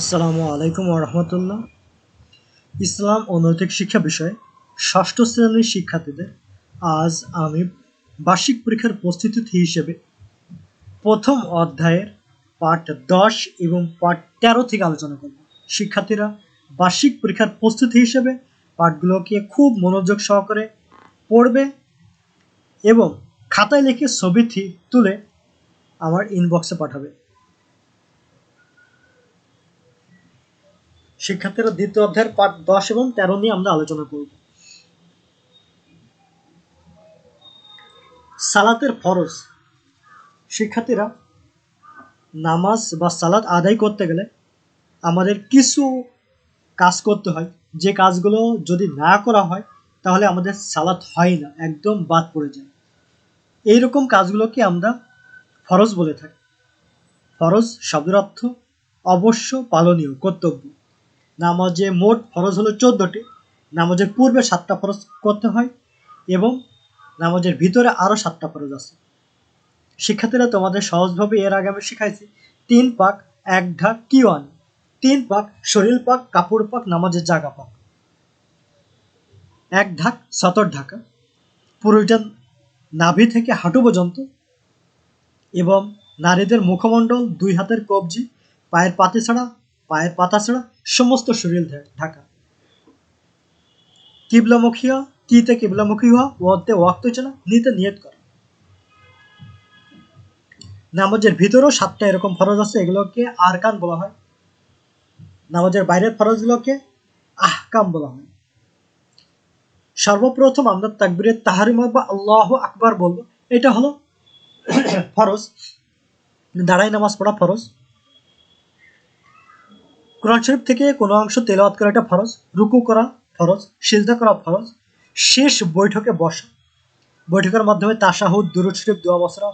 আসসালামু আলাইকুম রহমতুল্লাহ। ইসলাম ও নৈতিক শিক্ষা বিষয়ে ষষ্ঠ শ্রেণির শিক্ষার্থীদের আজ আমি বার্ষিক পরীক্ষার প্রস্তুতি হিসেবে প্রথম অধ্যায়ের পাঠ দশ এবং পাঠ তেরো থেকে আলোচনা করব। শিক্ষার্থীরা বার্ষিক পরীক্ষার প্রস্তুতি হিসেবে পাঠগুলোকে খুব মনোযোগ সহকারে পড়বে এবং খাতায় লিখে ছবি তুলে আমার ইনবক্সে পাঠাবে। শিক্ষার্থীরা দ্বিতীয় অধ্যায়ের পাঠ দশ এবং তেরো নিয়ে আমরা আলোচনা করব। সালাতের ফরজ। শিক্ষার্থীরা নামাজ বা সালাত আদায় করতে গেলে আমাদের কিছু কাজ করতে হয়। যে কাজগুলো যদি না করা হয়, তাহলে আমাদের সালাত হয় না, একদম বাদ পড়ে যায়। এইরকম কাজগুলোকে আমরা ফরজ বলে থাকি। ফরজ শব্দের অর্থ অবশ্য পালনীয়, কর্তব্য। নামাজে মোট ফরজ হলো চোদ্দটি। নামাজের পূর্বে সাতটা ফরজ করতে হয় এবং নামাজের ভিতরে আরও সাতটা ফরজ আছে। শিক্ষার্থীরা তোমাদের সহজভাবে এর আগে আমি শিখাইছি, তিন পাক, এক ঢাক কিওয়ান তিন পাক, শরীর পাক, কাপড় পাক, নামাজের জাগা পাক। এক ঢাক, সতর ঢাকা। পুরুষজন নাভি থেকে হাঁটু পর্যন্ত এবং নারীদের মুখমণ্ডল, দুই হাতের কবজি, পায়ের পাতি ছাড়া, পায়ের পাতা ছাড়া সমস্ত শরীর ঢাকা। কিবলামুখী হওয়া কিতে কিবলামুখী হওয়া ওতে ওয়াক্ত চেনা নিতে নিয়ত করা। নামাজের ভিতরেও সাতটা এরকম ফরজ আছে, এগুলোকে আরকান বলা হয়। নামাজের বাইরের ফরজগুলোকে আহকাম বলা হয়। সর্বপ্রথম আমরা তাকবীরের তাহারিমা বা আল্লাহ আকবার বলব। এটা হলো ফরজ। দাঁড়াই নামাজ পড়া ফরজ। কোরআন শরীফ থেকে কোনো অংশ তেলাওয়াত করা এটা ফরজ, রুকু করা ফরজ, সিজদা করা ফরজ, শেষ বৈঠকে বসা। বৈঠকের মাধ্যমে তাশাহুদ, দুরুদ শরীফ, দোয়া, বসরা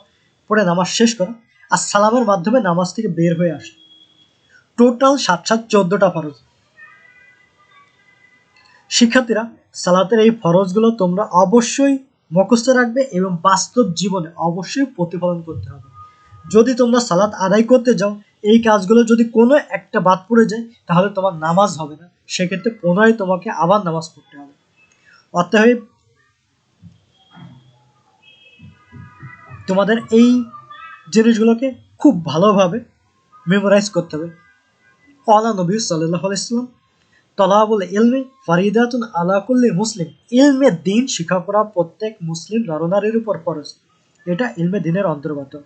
পড়ে নামাজ শেষ করা আর সালামের মাধ্যমে নামাজ থেকে বের হয়ে আসা। টোটাল সাত সাত চোদ্দটা ফরজ। শিক্ষার্থীরা, সালাতের এই ফরজগুলো তোমরা অবশ্যই মুখস্থ রাখবে এবং বাস্তব জীবনে অবশ্যই প্রতিফলন করতে হবে। যদি তোমরা সালাত আদায় করতে যাও এই কাজগুলো যদি কোনো একটা বাদ পড়ে যায়, তাহলে তোমার নামাজ হবে না। সেক্ষেত্রে পুনরায় তোমাকে আবার নামাজ পড়তে হবে। অতএব তোমাদের এই জিনিসগুলোকে খুব ভালোভাবে মেমোরাইজ করতে হবে। কলা নবী সাল্লাহ ইসলাম তলাবুল ইলমে ফারিদাতুন আলা কুল্লি মুসলিম। ইলমে দিন শিক্ষা করা প্রত্যেক মুসলিম নরনারীর উপর ফরজ। এটা ইলমে দিনের অন্তর্গত।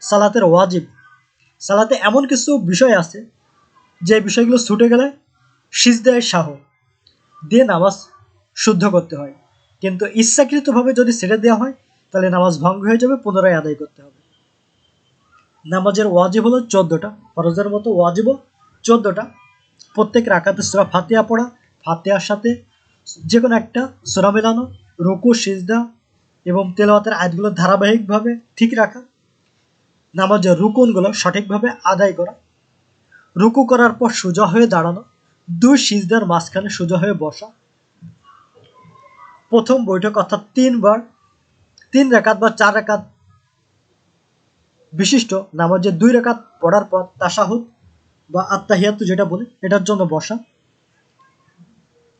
সালাতের ওয়াজিব। সালাতে এমন কিছু বিষয় আছে যে বিষয়গুলো ছুটে গেলে সিজদায় শাহ, দিয়ে নামাজ শুদ্ধ করতে হয়। কিন্তু ইচ্ছাকৃতভাবে যদি ছেড়ে দেওয়া হয়, তাহলে নামাজ ভঙ্গ হয়ে যাবে, পুনরায় আদায় করতে হবে। নামাজের ওয়াজিব হলো চোদ্দটা, ফরজের মতো ওয়াজিবও চোদ্দটা। প্রত্যেক রাখাতে সুরা ফাতিহা পড়া, ফাতিহার সাথে যে কোনো একটা সুরা মেলানো, রুকু, সিজদা এবং তেলাওয়াতের আয়াতগুলো ধারাবাহিকভাবে ঠিক রাখা। নামাজের রুকুনগুলো সঠিকভাবে আদায় করা। রুকু করার পর সোজা হয়ে দাঁড়ানো, দুই সিজদার মাঝখানে সোজা হয়ে বসা। প্রথম বৈঠক অর্থাৎ তিনবার, তিন রেখাত বা চার রেখাত বিশিষ্ট নামাজের দুই রেখাত পড়ার পর তাসাহুদ বা আত্মাহিয়াতু যেটা বলে, এটার জন্য বসা।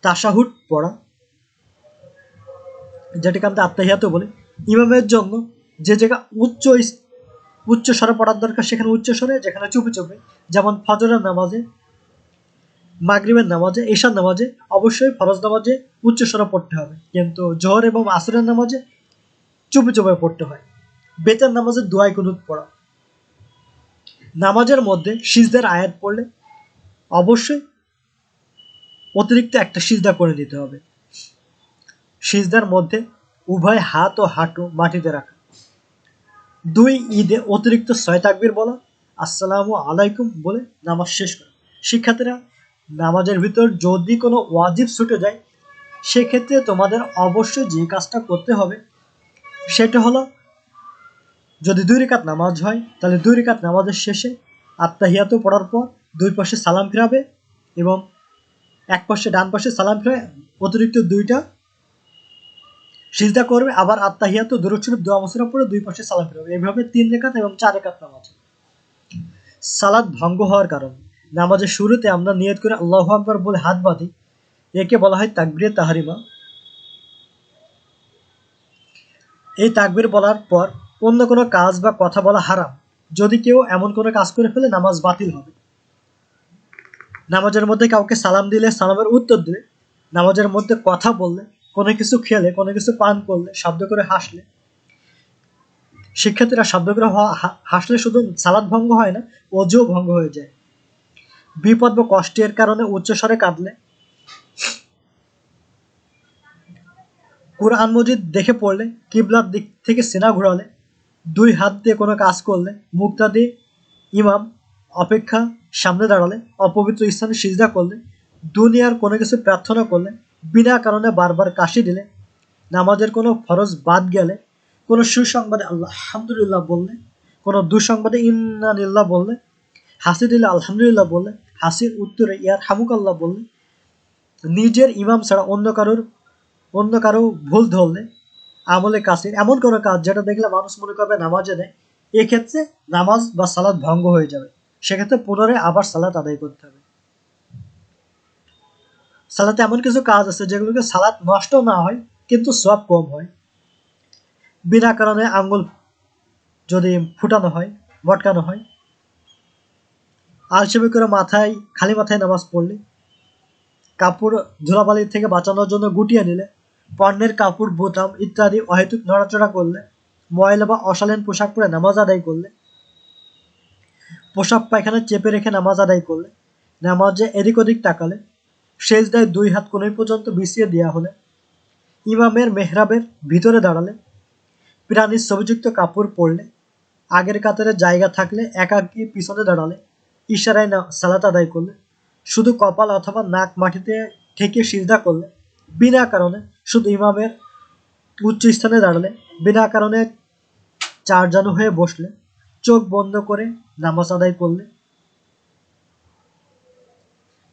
তাসাহুদ পড়া, যেটাকে আমরা আত্মাহিয়াতু বলি। ইমামের জন্য যে জায়গা উচ্চ উচ্চ স্বরে পড়ার দরকার সেখানে উচ্চ স্বরে যেখানে চুপে চুপে। যেমন ফজরের নামাজে, মাগরিবের নামাজে, ঈশার নামাজে, অবশ্যই ফরজ নামাজে উচ্চ স্বরে পড়তে হবে। কিন্তু জোহর এবং আসরের নামাজে চুপে চুপে পড়তে হয়। বেতার নামাজে দোয়াই কুনুত পড়া। নামাজের মধ্যে সিজদার আয়াত পড়লে অবশ্যই অতিরিক্ত একটা সিজদা করে নিতে হবে। সিজদার মধ্যে উভয় হাত ও হাঁটু মাটিতে রাখা। দুই ঈদে অতিরিক্ত ছয় তাকবীর বলা, আসসালামু আলাইকুম বলে নামাজ শেষ করা। শিক্ষার্থীরা, নামাজের ভিতর যদি কোনো ওয়াজিব ছুটে যায়, সেক্ষেত্রে তোমাদের অবশ্যই যে কাজটা করতে হবে, সেটা হলো, যদি দুই রেখাত নামাজ হয়, তাহলে দুই রেখাত নামাজের শেষে আত্মাহিয়াত পড়ার পর দুই পাশে সালাম ফিরাবে এবং এক পাশে ডান পাশে সালাম ফিরাবে অতিরিক্ত দুইটা সিজদা করবে, আবার আত্মাহিয়াত দুরুদ শরীফ দোয়া মসুরা পড়ে দুই পাশে সালাম ফিরাবে। এইভাবে তিন রেখাত এবং চার রেখাত নামাজ। সালাদ ভঙ্গ হওয়ার কারণ। নামাজের শুরুতে আমরা নিয়ত করে, আল্লাহ আকবর বলে হাত বাঁধি। একে বলা হয় তাকবিরে তাহারিমা। এই তাকবির বলার পর অন্য কোনো কাজ বা কথা বলা হারাম। যদি কেউ এমন কোনো কাজ করে ফেলে, নামাজ বাতিল হবে। নামাজের মধ্যে কাউকে সালাম দিলে সালামের উত্তর দিলে নামাজের মধ্যে কথা বললে কোনো কিছু খেলে, কোনো কিছু পান করলে শব্দ করে হাসলে, শিক্ষার্থীরা শব্দ করে হাসলে শুধু সালাদ ভঙ্গ হয় না অজুও ভঙ্গ হয়ে যায়। বিপদ বা কষ্টের কারণে উচ্চস্বরে কাঁদলে। কোরআন মজিদ দেখে পড়লে, কিবলার দিক থেকে সেনা ঘোরালে, দুই হাত দিয়ে কোনো কাজ করলে, মুক্তাদি ইমাম অপেক্ষা সামনে দাঁড়ালে, অপবিত্র স্থানে সিজদা করলে, দুনিয়ার কোনো কিছু প্রার্থনা করলে বিনা কারণে বারবার কাশি দিলে, নামাজের কোনো ফরজ বাদ গেলে, কোনো সুসংবাদে আল্লাহ আলহামদুলিল্লাহ বললে, কোনো দুঃসংবাদে ইন্নানিল্লাহ বললে, হাসি দিলে আলহামদুলিল্লাহ বললে, হাসির উত্তরে ইয়ার হামুক আল্লাহ বললে, নিজের ইমাম ছাড়া অন্য কারোর অন্য কারও ভুল ধরলে, আমলে কাসির এমন কোনো কাজ যেটা দেখলে মানুষ মনে করবে নামাজে নেয় এক্ষেত্রে নামাজ বা সালাদ ভঙ্গ হয়ে যাবে। সেক্ষেত্রে পুনরায় আবার সালাদ আদায় করতে হবে। সালাতে এমন কিছু কাজ আছে যেগুলোকে সালাদ নষ্ট না হয়, কিন্তু সব কম হয়। বিনা কারণে আঙ্গুল যদি ফুটানো হয় ভটকানো হয়। আলসেমি করে মাথায়, খালি মাথায় নামাজ পড়লে। কাপড় ধুলাবালির থেকে বাঁচানোর জন্য গুটিয়ে নিলে। পণ্যের কাপড়, বোতাম ইত্যাদি অহেতুক নড়াচড়া করলে। ময়লা বা অশালীন পোশাক পরে নামাজ আদায় করলে। পোশাক পায়খানা চেপে রেখে নামাজ আদায় করলে। নামাজে এদিক ওদিক তাকালে। শেষ দায় দুই হাত কোনই পর্যন্ত বিছিয়ে দেওয়া হলে ইমামের মেহরাবের ভিতরে দাঁড়ালে প্রাণীর ছবিযুক্ত কাপড় পরলে আগের কাতারে জায়গা থাকলে একাকি পিছনে দাঁড়ালে ইশারায় না, সালাত আদায় করলে শুধু কপাল অথবা নাক মাটিতে ঠেকে সিজদা করলে বিনা কারণে শুধু ইমামের উচ্চ স্থানে দাঁড়ালে বিনা কারণে চারজানু হয়ে বসলে চোখ বন্ধ করে নামাজ আদায় করলে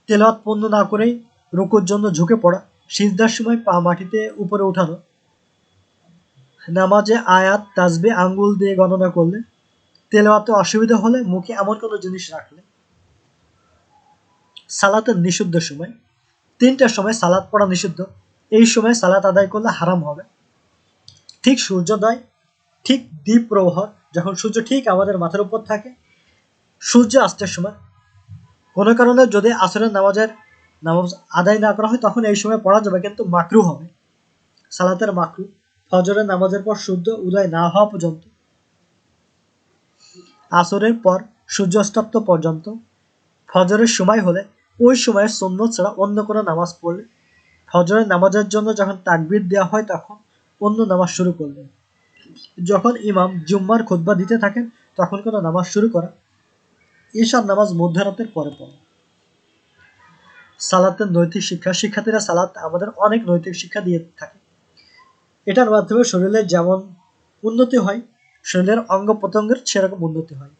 তেলাওয়াত পণ্য না করেই রুকুর জন্য ঝুঁকে পড়া, সিজদার সময় পা মাটিতে উপরে উঠানো, নামাজে আয়াত, তাজবে, আঙ্গুল দিয়ে গণনা করলে, তেলাওয়াতে অসুবিধা হলে মুখে এমন কোনো জিনিস রাখলে। সালাতের নিষিদ্ধ সময়, তিনটার সময় সালাদ পড়া নিষিদ্ধ, এই সময় সালাত আদায় করলে হারাম হবে। ঠিক সূর্যোদয় ঠিক দ্বীপ প্রহর যখন সূর্য ঠিক আমাদের মাথার উপর থাকে, সূর্য আসতের সময় কোনো কারণে যদি আসরের নামাজের নামাজ আদায় না করা হয়, তখন এই সময় পড়া যাবে, কিন্তু মাকরু হবে। সালাতের মাকরু। ফজরের নামাজের পর সূর্য উদয় না হওয়া পর্যন্ত, আসরের পর সূর্যাস্তাপ্ত পর্যন্ত, ফজরের সময় হলে ওই সময় সন্ন্যত ছাড়া অন্য কোনো নামাজ পড়লে, ফজরের নামাজের জন্য যখন তাকবির দেওয়া হয়, তখন অন্য নামাজ শুরু করলেন যখন ইমাম জুম্মার খোদবা দিতে থাকেন, তখন কোনো নামাজ শুরু করা ঈশার নামাজ মধ্যরাতের পরে পড়া। সালাতের নৈতিক শিক্ষা, শিক্ষার্থীরা সালাত আমাদের অনেক নৈতিক শিক্ষা দিয়ে থাকে। এটার মাধ্যমে শরীরের যেমন উন্নতি হয়, শরীরের অঙ্গ প্রত্যঙ্গের সেরকম উন্নতি হয়।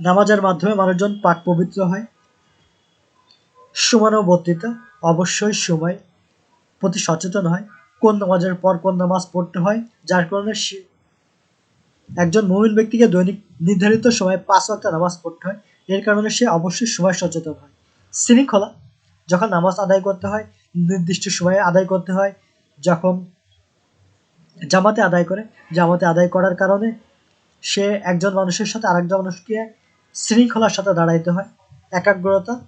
নামাজের মাধ্যমে মানুষজন পাক পবিত্র হয়। সমানুবর্তিতা, অবশ্যই সময় প্রতি সচেতন হয়। কোন নামাজের পর কোন নামাজ পড়তে হয়, যার কারণে একজন মমিন ব্যক্তিকে দৈনিক নির্ধারিত সময় পাঁচ ওয়াক্ত নামাজ পড়তে হয়। এর কারণে সে অবশ্যই সময় সচেতন হয়। শৃঙ্খলা, যখন নামাজ আদায় করতে হয়, নির্দিষ্ট সময়ে আদায় করতে হয়, যখন জামাতে আদায় করে, জামাতে আদায় করার কারণে সে একজন মানুষের সাথে আরেকজন মানুষকে শৃঙ্খলার সাথে দাঁড়াইতে হয়। একাগ্রতা,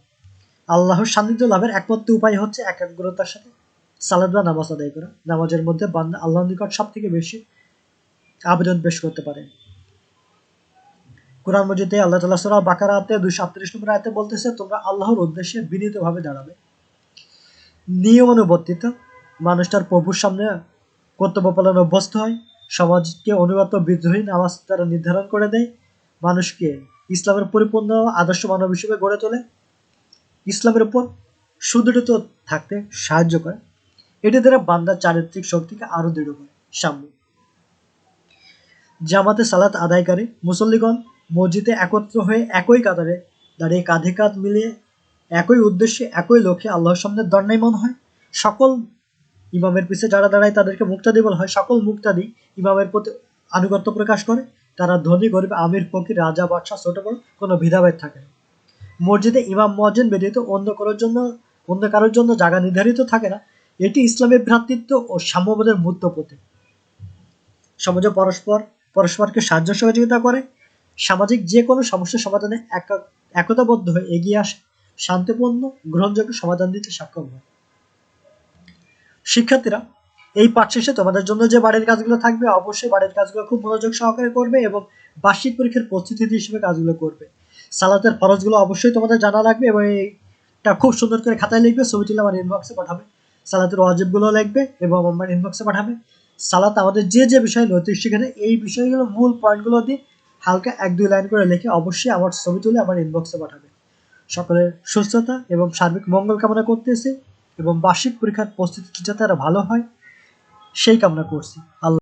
আল্লাহর সান্নিধ্য লাভের একমাত্র উপায় হচ্ছে একাগ্রতার সাথে সালাদ বা নামাজ আদায় করা। নামাজের মধ্যে বান্দা আল্লাহর নিকট সব থেকে বেশি আবেদন পেশ করতে পারে। কোরআন মজিদে আল্লাহ তালা সুরা বাকারাতে দুইশো আটত্রিশ নম্বর আয়তে বলতেছে, তোমরা আল্লাহর উদ্দেশ্যে বিনীতভাবে দাঁড়াবে। নিয়মানুবর্তিত মানুষ তার প্রভুর সামনে কর্তব্য পালন অভ্যস্ত হয়। সমাজকে অনুগত বিদ্রোহী নামাজ তারা নির্ধারণ করে দেয়। মানুষকে ইসলামের পরিপূর্ণ আদর্শ মানব হিসেবে গড়ে তোলে। ইসলামের উপর সুদৃঢ় থাকতে সাহায্য করে। এটি দ্বারা বান্দার চারিত্রিক শক্তিকে আরও দৃঢ় করে। সামনে জামাতে সালাত আদায়কারী মুসল্লিগণ মসজিদে একত্র হয়ে একই কাতারে দাঁড়িয়ে কাঁধে কাঁধ মিলিয়ে একই উদ্দেশ্যে একই লক্ষ্যে আল্লাহর সামনে দণ্ডায়মান হয়। সকল ইমামের পিছে যারা দাঁড়ায় তাদেরকে মুক্তাদি বলা হয়। সকল মুক্তাদি ইমামের প্রতি আনুগত্য প্রকাশ করে। তারা ধনী, গরিব, আমির, ফকির, রাজা, বাদশাহ, ছোট, বড় কোনো ভেদাভেদ থাকে না। মসজিদে ইমাম মহাজিন ব্যতীত অন্য কারোর জন্য, অন্য কারোর জন্য জায়গা নির্ধারিত থাকে না। এটি ইসলামের ভ্রাতৃত্ব ও সাম্যবাদের মূর্ত প্রতীক। সমাজে পরস্পর পরস্পরকে সাহায্য সহযোগিতা করে। সামাজিক যে কোনো সমস্যার সমাধানে একা- একতাবদ্ধ হয়ে এগিয়ে আসে। শান্তিপূর্ণ, গ্রহণযোগ্য সমাধান দিতে সক্ষম হয়। শিক্ষার্থীরা, এই পাঠ শেষে তোমাদের জন্য যে বাড়ির কাজগুলো থাকবে, অবশ্যই বাড়ির কাজগুলো খুব মনোযোগ সহকারে করবে এবং বার্ষিক পরীক্ষার প্রস্তুতি হিসেবে কাজগুলো করবে। সালাতের ফরজগুলো অবশ্যই তোমাদের জানা লাগবে এবং এটা খুব সুন্দর করে খাতায় লিখবে ছবি তুলে আমার ইনবক্সে পাঠাবে। সালাতের ওয়াজিবগুলো লিখবে এবং আমার ইনবক্সে পাঠাবে। সালাত আমাদের যে যে বিষয় নৈতিক শিখানে এই বিষয়গুলো, মূল পয়েন্টগুলো দিয়ে হালকা এক দুই লাইন করে লিখে অবশ্যই আমার ছবি তুলে আমার ইনবক্সে পাঠাবে। সকলের সুস্থতা এবং সার্বিক মঙ্গল কামনা করতেছি এবং বার্ষিক পরীক্ষার প্রস্তুতি যাতে আরও ভালো হয়, সেই কামনা করছি। আল্লাহ